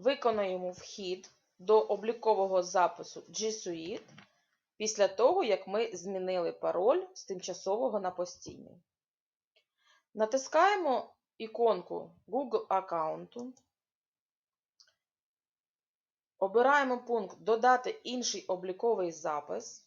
виконаємо вхід до облікового запису G Suite після того, як ми змінили пароль з тимчасового на постійний. Натискаємо іконку Google аккаунту. Обираємо пункт Додати інший обліковий запис.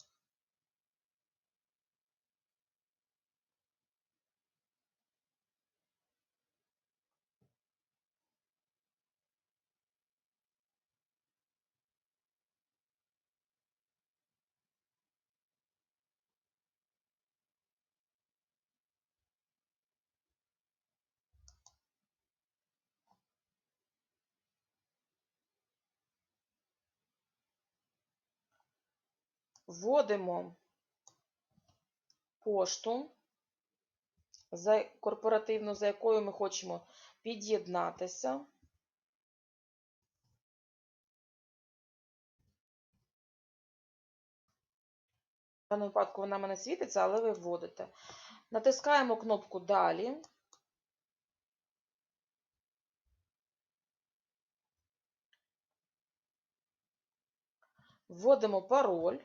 Вводимо пошту корпоративну, за якою ми хочемо під'єднатися. В даному випадку вона мене світиться, але ви вводите. Натискаємо кнопку Далі. Вводимо пароль.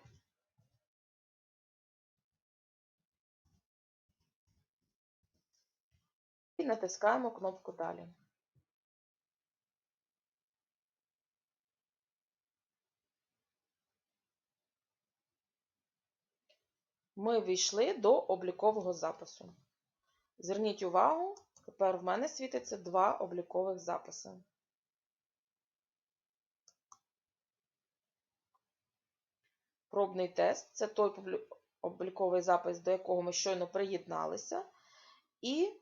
І натискаємо кнопку Далі. Ми війшли до облікового запису. Зверніть увагу, тепер в мене світиться два облікових записи. Пробний тест це той обліковий запис, до якого ми щойно приєдналися, і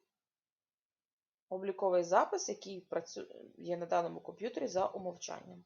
обліковий запис, який працює на даному комп'ютері за умовчанням.